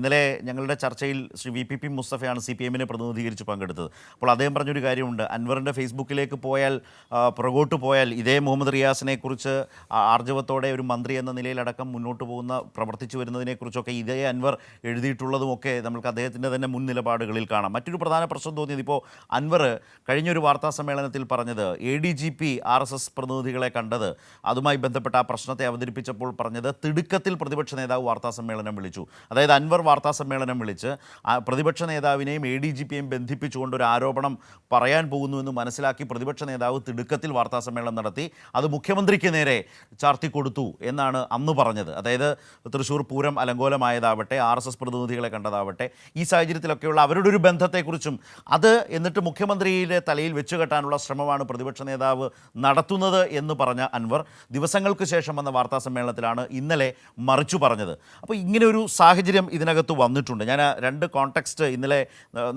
ഇന്നലെ ഞങ്ങളുടെ ചർച്ചയിൽ ശ്രീ വി പി പി മുസ്തഫയാണ് സി പി എമ്മിനെ പ്രതിനിധീകരിച്ച് പങ്കെടുത്തത്. അപ്പോൾ അദ്ദേഹം പറഞ്ഞൊരു കാര്യമുണ്ട്. അൻവറിന്റെ ഫേസ്ബുക്കിലേക്ക് പോയാൽ പുറകോട്ട് പോയാൽ ഇതേ മുഹമ്മദ് റിയാസിനെക്കുറിച്ച് ആർജവത്തോടെ ഒരു മന്ത്രി എന്ന നിലയിലടക്കം മുന്നോട്ട് പോകുന്ന പ്രവർത്തിച്ചു വരുന്നതിനെക്കുറിച്ചൊക്കെ ഇതേ അൻവർ എഴുതിയിട്ടുള്ളതുമൊക്കെ നമുക്ക് അദ്ദേഹത്തിന്റെ തന്നെ മുൻ നിലപാടുകളിൽ കാണാം. മറ്റൊരു പ്രധാന പ്രശ്നം തോന്നിയത് ഇപ്പോൾ അൻവർ കഴിഞ്ഞൊരു വാർത്താ സമ്മേളനത്തിൽ പറഞ്ഞത് A D G P R S S പ്രതിനിധികളെ കണ്ടത്. അതുമായി ബന്ധപ്പെട്ട ആ പ്രശ്നത്തെ അവതരിപ്പിച്ചപ്പോൾ പറഞ്ഞത് തിടുക്കത്തിൽ പ്രതിപക്ഷ നേതാവ് വാർത്താ സമ്മേളനം വിളിച്ചു. അതായത് അൻവർ വാർത്താ സമ്മേളനം വിളിച്ച് പ്രതിപക്ഷ നേതാവിനെയും എ ഡി ജി പിയെയും ബന്ധിപ്പിച്ചുകൊണ്ട് ഒരു ആരോപണം പറയാൻ പോകുന്നുവെന്ന് മനസ്സിലാക്കി പ്രതിപക്ഷ നേതാവ് തിടുക്കത്തിൽ വാർത്താ സമ്മേളനം നടത്തി. അത് മുഖ്യമന്ത്രിക്ക് നേരെ ചാർത്തിക്കൊടുത്തു എന്നാണ് അന്ന് പറഞ്ഞത്. അതായത് തൃശ്ശൂർ പൂരം അലങ്കോലമായതാവട്ടെ ആർ എസ് എസ് പ്രതിനിധികളെ കണ്ടതാവട്ടെ ഈ സാഹചര്യത്തിലൊക്കെയുള്ള അവരുടെ ഒരു ബന്ധത്തെക്കുറിച്ചും അത് എന്നിട്ട് മുഖ്യമന്ത്രിയുടെ തലയിൽ വെച്ച് കെട്ടാനുള്ള ശ്രമമാണ് പ്രതിപക്ഷ നേതാവ് നടത്തുന്നത് എന്ന് പറഞ്ഞ അൻവർ ദിവസങ്ങൾക്ക് ശേഷം വന്ന വാർത്താ സമ്മേളനത്തിലാണ് ഇന്നലെ മറിച്ചു പറഞ്ഞത്. അപ്പോൾ ഇങ്ങനെ ഒരു സാഹചര്യം ഇതിനകത്ത് വന്നിട്ടുണ്ട്. ഞാൻ രണ്ട് കോണ്ടെക്സ്റ്റ് ഇന്നലെ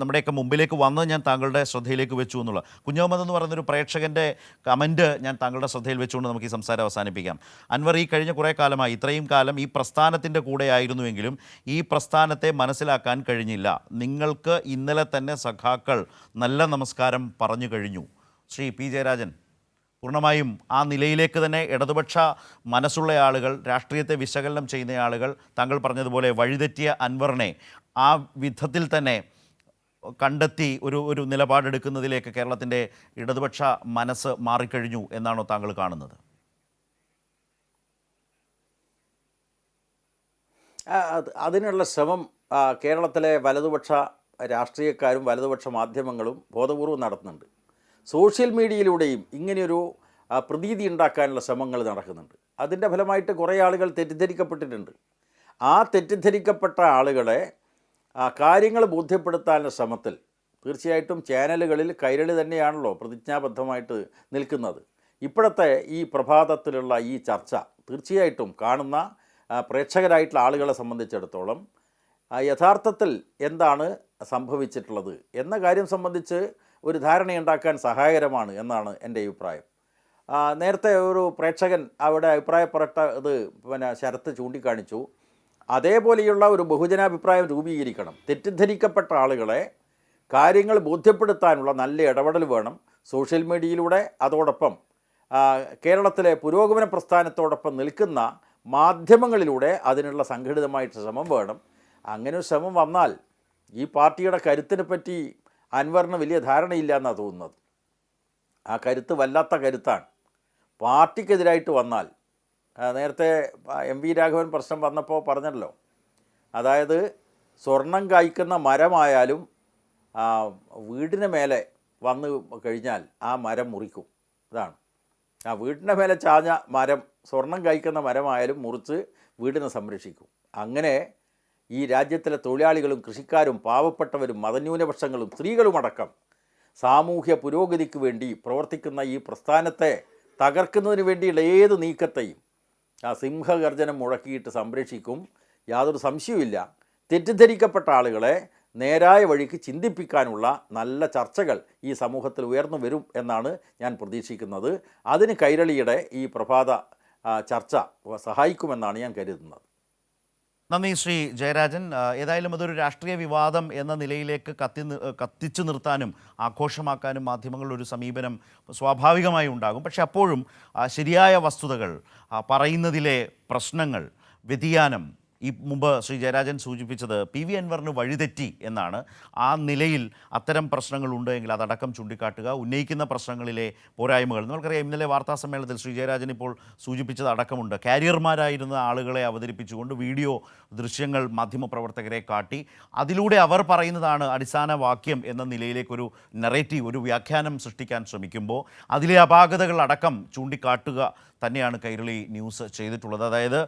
നമ്മുടെയൊക്കെ മുമ്പിലേക്ക് വന്നത് ഞാൻ താങ്കളുടെ ശ്രദ്ധയിലേക്ക് വെച്ചു എന്നുള്ള. കുഞ്ഞോമത് എന്ന് പറയുന്നൊരു പ്രേക്ഷകന്റെ കമന്റ് ഞാൻ താങ്കളുടെ ശ്രദ്ധയിൽ വെച്ചുകൊണ്ട് നമുക്ക് ഈ സംസാരം അവസാനിപ്പിക്കാം. അൻവർ ഈ കഴിഞ്ഞ കുറേ കാലമായി ഇത്രയും കാലം ഈ പ്രസ്ഥാനത്തിന്റെ കൂടെ ആയിരുന്നുവെങ്കിലും ഈ പ്രസ്ഥാനത്തെ മനസ്സിലാക്കാൻ കഴിഞ്ഞില്ല. നിങ്ങൾക്ക് ഇന്നലെ തന്നെ സഖാക്കൾ നല്ല നമസ്കാരം പറഞ്ഞു കഴിഞ്ഞു. ശ്രീ പി ജയരാജൻ. പൂർണമായും ആ നിലയിലേക്ക് തന്നെ ഇടതുപക്ഷ മനസ്സുള്ള ആളുകൾ രാഷ്ട്രീയത്തെ വിശകലനം ചെയ്യുന്ന ആളുകൾ താങ്കൾ പറഞ്ഞതുപോലെ വഴിതെറ്റിയ അൻവറിനെ ആ വിധത്തിൽ തന്നെ കണ്ടെത്തി ഒരു ഒരു നിലപാടെടുക്കുന്നതിലേക്ക് കേരളത്തിന്റെ ഇടതുപക്ഷ മനസ്സ് മാറിക്കഴിഞ്ഞു എന്നാണോ താങ്കൾ കാണുന്നത്? അതിനുള്ള ശ്രമം കേരളത്തിലെ വലതുപക്ഷ രാഷ്ട്രീയക്കാരും വലതുപക്ഷ മാധ്യമങ്ങളും ബോധപൂർവം നടത്തുന്നുണ്ട്. സോഷ്യൽ മീഡിയയിലൂടെയും ഇങ്ങനെയൊരു പ്രതീതി ഉണ്ടാക്കാനുള്ള ശ്രമങ്ങൾ നടക്കുന്നുണ്ട്. അതിന്റെ ഫലമായിട്ട് കുറേ ആളുകൾ തെറ്റിദ്ധരിക്കപ്പെട്ടിട്ടുണ്ട്. ആ തെറ്റിദ്ധരിക്കപ്പെട്ട ആളുകളെ കാര്യങ്ങൾ ബോധ്യപ്പെടുത്താനുള്ള ശ്രമത്തിൽ തീർച്ചയായിട്ടും ചാനലുകളിൽ കൈരളി തന്നെയാണല്ലോ പ്രതിജ്ഞാബദ്ധമായിട്ട് നിൽക്കുന്നത്. ഇപ്പോഴത്തെ ഈ പ്രഭാതത്തിലുള്ള ഈ ചർച്ച തീർച്ചയായിട്ടും കാണുന്ന പ്രേക്ഷകരായിട്ടുള്ള ആളുകളെ സംബന്ധിച്ചിടത്തോളം യഥാർത്ഥത്തിൽ എന്താണ് സംഭവിച്ചിട്ടുള്ളത് എന്ന കാര്യം സംബന്ധിച്ച് ഒരു ധാരണയുണ്ടാക്കാൻ സഹായകരമാണ് എന്നാണ് എന്റെ അഭിപ്രായം. നേരത്തെ ഒരു പ്രേക്ഷകൻ അവിടെ അഭിപ്രായപ്പെട്ടത് പിന്നെ ശരത്ത് ചൂണ്ടിക്കാണിച്ചു. അതേപോലെയുള്ള ഒരു ബഹുജനാഭിപ്രായം രൂപീകരിക്കണം. തെറ്റിദ്ധരിക്കപ്പെട്ട ആളുകളെ കാര്യങ്ങൾ ബോധ്യപ്പെടുത്താനുള്ള നല്ല ഇടപെടൽ വേണം. സോഷ്യൽ മീഡിയയിലൂടെ അതോടൊപ്പം കേരളത്തിലെ പുരോഗമന പ്രസ്ഥാനത്തോടൊപ്പം നിൽക്കുന്ന മാധ്യമങ്ങളിലൂടെ അതിനുള്ള സംഘടിതമായിട്ട് ശ്രമം വേണം. അങ്ങനെ ഒരു ശ്രമം വന്നാൽ ഈ പാർട്ടിയുടെ കരുത്തിനെ പറ്റി അൻവറിന് വലിയ ധാരണയില്ല എന്നാണ് തോന്നുന്നത്. ആ കരുത്ത് വല്ലാത്ത കരുത്താണ്. പാർട്ടിക്കെതിരായിട്ട് വന്നാൽ നേരത്തെ എം വി രാഘവൻ പ്രശ്നം വന്നപ്പോൾ പറഞ്ഞല്ലോ അതായത് സ്വർണം കായ്ക്കുന്ന മരമായാലും വീടിന് മേലെ വന്നു കഴിഞ്ഞാൽ ആ മരം മുറിക്കും. ഇതാണ്. ആ വീടിന്റെ മേലെ ചാഞ്ഞ മരം സ്വർണം കായ്ക്കുന്ന മരമായാലും മുറിച്ച് വീടിനെ സംരക്ഷിക്കും. അങ്ങനെ ഈ രാജ്യത്തിലെ തൊഴിലാളികളും കൃഷിക്കാരും പാവപ്പെട്ടവരും മതന്യൂനപക്ഷങ്ങളും സ്ത്രീകളുമടക്കം സാമൂഹ്യ പുരോഗതിക്ക് വേണ്ടി പ്രവർത്തിക്കുന്ന ഈ പ്രസ്ഥാനത്തെ തകർക്കുന്നതിന് വേണ്ടിയുള്ള ഏത് നീക്കത്തെയും ആ സിംഹഗർജനം മുഴക്കിയിട്ട് സംരക്ഷിക്കും. യാതൊരു സംശയവുമില്ല. തെറ്റിദ്ധരിക്കപ്പെട്ട ആളുകളെ നേരായ വഴിക്ക് ചിന്തിപ്പിക്കാനുള്ള നല്ല ചർച്ചകൾ ഈ സമൂഹത്തിൽ ഉയർന്നു വരും എന്നാണ് ഞാൻ പ്രതീക്ഷിക്കുന്നത്. അതിന് കൈരളിയുടെ ഈ പ്രഭാത ചർച്ച സഹായിക്കുമെന്നാണ് ഞാൻ കരുതുന്നത്. നന്ദി ശ്രീ ജയരാജൻ. ഏതായാലും അതൊരു രാഷ്ട്രീയ വിവാദം എന്ന നിലയിലേക്ക് കത്തി കത്തിച്ചു നിർത്താനും ആഘോഷമാക്കാനും മാധ്യമങ്ങളുടെ ഒരു സമീപനം സ്വാഭാവികമായി ഉണ്ടാകും. പക്ഷെ അപ്പോഴും ശരിയായ വസ്തുതകൾ പറയുന്നതിലെ പ്രശ്നങ്ങൾ വ്യതിയാനം ഈ മുമ്പ് ശ്രീ ജയരാജൻ സൂചിപ്പിച്ചത് പി വി അൻവറിന് വഴിതെറ്റി എന്നാണ്. ആ നിലയിൽ അത്തരം പ്രശ്നങ്ങളുണ്ട് എങ്കിൽ അതടക്കം ചൂണ്ടിക്കാട്ടുക. ഉന്നയിക്കുന്ന പ്രശ്നങ്ങളിലെ പോരായ്മകൾ. നമുക്കറിയാം ഇന്നലെ വാർത്താ സമ്മേളനത്തിൽ ശ്രീ ജയരാജൻ ഇപ്പോൾ സൂചിപ്പിച്ചത് അടക്കമുണ്ട്. കാരിയർമാരായിരുന്ന ആളുകളെ അവതരിപ്പിച്ചുകൊണ്ട് വീഡിയോ ദൃശ്യങ്ങൾ മാധ്യമപ്രവർത്തകരെ കാട്ടി. അതിലൂടെ അവർ പറയുന്നതാണ് അടിസ്ഥാന വാക്യം എന്ന നിലയിലേക്കൊരു നെറേറ്റീവ് ഒരു വ്യാഖ്യാനം സൃഷ്ടിക്കാൻ ശ്രമിക്കുമ്പോൾ അതിലെ അപാകതകൾ അടക്കം ചൂണ്ടിക്കാട്ടുക തന്നെയാണ് കൈരളി ന്യൂസ് ചെയ്തിട്ടുള്ളത്. അതായത്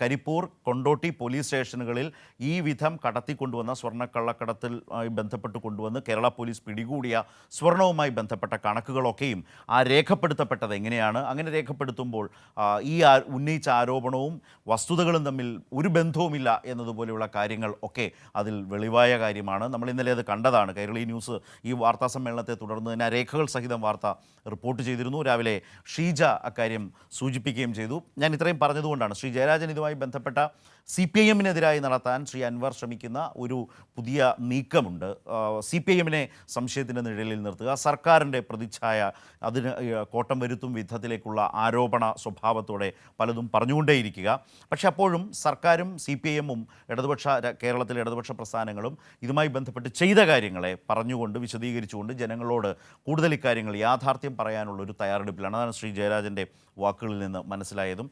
കരിപ്പൂർ കൊണ്ടോട്ടി പോലീസ് സ്റ്റേഷനുകളിൽ ഈ വിധം കടത്തിക്കൊണ്ടുവന്ന സ്വർണക്കള്ളക്കടത്തിൽ ബന്ധപ്പെട്ട് കൊണ്ടുവന്ന് കേരള പോലീസ് പിടികൂടിയ സ്വർണവുമായി ബന്ധപ്പെട്ട കണക്കുകളൊക്കെയും ആ രേഖപ്പെടുത്തപ്പെട്ടത് എങ്ങനെയാണ്? അങ്ങനെ രേഖപ്പെടുത്തുമ്പോൾ ഈ ഉന്നയിച്ച ആരോപണവും വസ്തുതകളും തമ്മിൽ ഒരു ബന്ധവുമില്ല എന്നതുപോലെയുള്ള കാര്യങ്ങൾ ഒക്കെ അതിൽ വെളിവായ കാര്യമാണ്. നമ്മൾ ഇന്നലെ അത് കണ്ടതാണ്. കൈരളി ന്യൂസ് ഈ വാർത്താ സമ്മേളനത്തെ തുടർന്ന് തന്നെ രേഖകൾ സഹിതം വാർത്ത റിപ്പോർട്ട് ചെയ്തിരുന്നു. രാവിലെ ഷീജ അക്കാര്യം സൂചിപ്പിക്കുകയും ചെയ്തു. ഞാൻ ഇത്രയും പറഞ്ഞതുകൊണ്ടാണ്. ശ്രീ ജയരാജൻ ഇതുമായി ബന്ധപ്പെട്ട സി പി ഐ എമ്മിനെതിരായി നടത്താൻ ശ്രീ അൻവർ ശ്രമിക്കുന്ന ഒരു പുതിയ നീക്കമുണ്ട്. സി പി ഐ എമ്മിനെ സംശയത്തിന്റെ നിഴലിൽ നിർത്തുക. സർക്കാരിന്റെ പ്രതിച്ഛായ അതിന് കോട്ടം വരുത്തും വിധത്തിലേക്കുള്ള ആരോപണ സ്വഭാവത്തോടെ പലതും പറഞ്ഞുകൊണ്ടേയിരിക്കുക. പക്ഷെ അപ്പോഴും സർക്കാരും സി പി ഐ എമ്മും ഇടതുപക്ഷ കേരളത്തിലെ ഇടതുപക്ഷ പ്രസ്ഥാനങ്ങളും ഇതുമായി ബന്ധപ്പെട്ട് ചെയ്ത കാര്യങ്ങളെ പറഞ്ഞുകൊണ്ട് വിശദീകരിച്ചുകൊണ്ട് ജനങ്ങളോട് കൂടുതൽ ഇക്കാര്യങ്ങൾ യാഥാർത്ഥ്യം പറയാനുള്ള ഒരു തയ്യാറെടുപ്പിലാണ്. അതാണ് ശ്രീ ജയരാജന്റെ വാക്കുകളിൽ നിന്ന് മനസ്സിലായതും